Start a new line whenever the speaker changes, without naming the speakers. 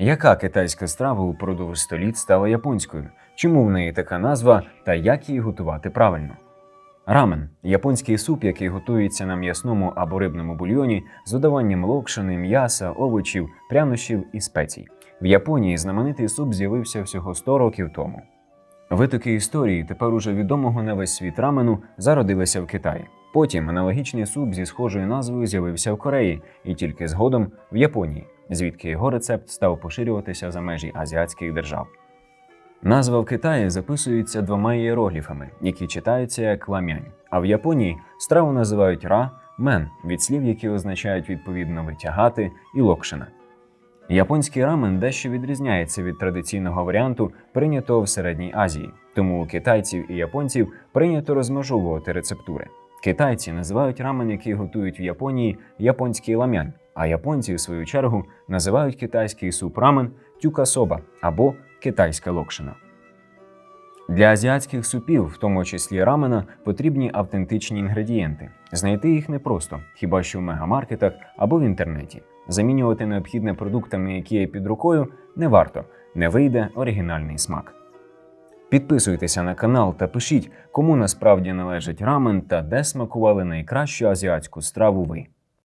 Яка китайська страва упродовж століть стала японською? Чому в неї така назва та як її готувати правильно? Рамен японський суп, який готується на м'ясному або рибному бульйоні з додаванням локшини, м'яса, овочів, прянощів і спецій. В Японії знаменитий суп з'явився всього 100 років тому. Витоки історії тепер уже відомого на весь світ рамену зародилися в Китаї. Потім аналогічний суп зі схожою назвою з'явився в Кореї і тільки згодом в Японії, звідки його рецепт став поширюватися за межі азіатських держав. Назва в Китаї записується двома іерогліфами, які читаються як ламянь. А в Японії страву називають ра мен від слів, які означають відповідно витягати і локшина. Японський рамен дещо відрізняється від традиційного варіанту, прийнятого в Середній Азії, тому у китайців і японців прийнято розмежовувати рецептури. Китайці називають рамен, який готують в Японії, японський ламянь, а японці, в свою чергу, називають китайський суп рамен тюкасоба або китайська локшина. Для азіатських супів, в тому числі рамена, потрібні автентичні інгредієнти. Знайти їх непросто, хіба що в мегамаркетах або в інтернеті. Замінювати необхідне продуктами, які є під рукою, не варто, не вийде оригінальний смак. Підписуйтеся на канал та пишіть, кому насправді належить рамен та де смакували найкращу азіатську страву ви.